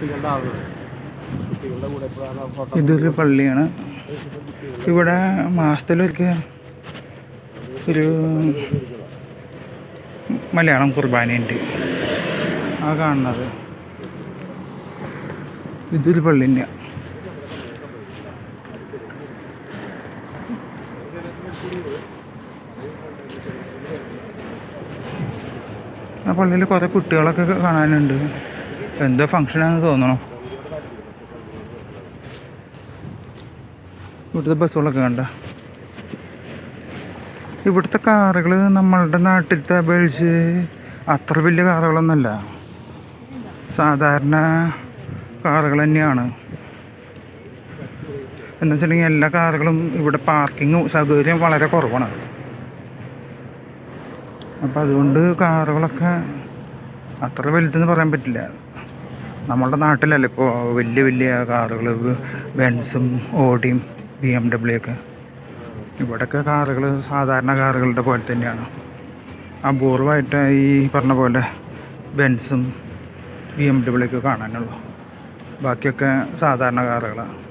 കുട്ടികളുടെ ആളുകൾ കുട്ടികളുടെ കൂടെ എപ്പോഴാണ് ഫോട്ടോ ഇതൊരു പള്ളിയാണ്. ഇവിടെ മാസത്തിലൊക്കെ ഒരു മലയാളം കുർബാനയുണ്ട് ആ കാണുന്നത്. ഇതൊരു പള്ളി തന്നെയാണ് ആ പള്ളിയിൽ കുറേ കുട്ടികളൊക്കെ കാണാനുണ്ട്. എന്തോ ഫങ്ഷനാണെന്ന് തോന്നണം. ഇവിടുത്തെ ബസ്സുകളൊക്കെ കണ്ട. ഇവിടുത്തെ കാറുകൾ നമ്മളുടെ നാട്ടിലത്തെ അപേക്ഷിച്ച് അത്ര വലിയ കാറുകളൊന്നുമല്ല. സാധാരണ കാറുകൾ തന്നെയാണ്. എന്ന് വെച്ചിട്ടുണ്ടെങ്കിൽ എല്ലാ കാറുകളും ഇവിടെ പാർക്കിംഗ് സൗകര്യം വളരെ കുറവാണ്. അപ്പോൾ അതുകൊണ്ട് കാറുകളൊക്കെ അത്ര വലുതെന്ന് പറയാൻ പറ്റില്ല. നമ്മളുടെ നാട്ടിലല്ലേ ഇപ്പോൾ വലിയ വലിയ കാറുകൾ ബെൻസും ഓടിയും ബി എം ഡബ്ല്യു ഒക്കെ. ഇവിടെയൊക്കെ കാറുകൾ സാധാരണ കാറുകളുടെ പോലെ തന്നെയാണ്. അപൂർവമായിട്ട് ഈ പറഞ്ഞ പോലെ ബെൻസും ബി എം ഡബ്ല്യു ഒക്കെ കാണാനുള്ളൂ. ബാക്കിയൊക്കെ സാധാരണ കാറുകളാണ്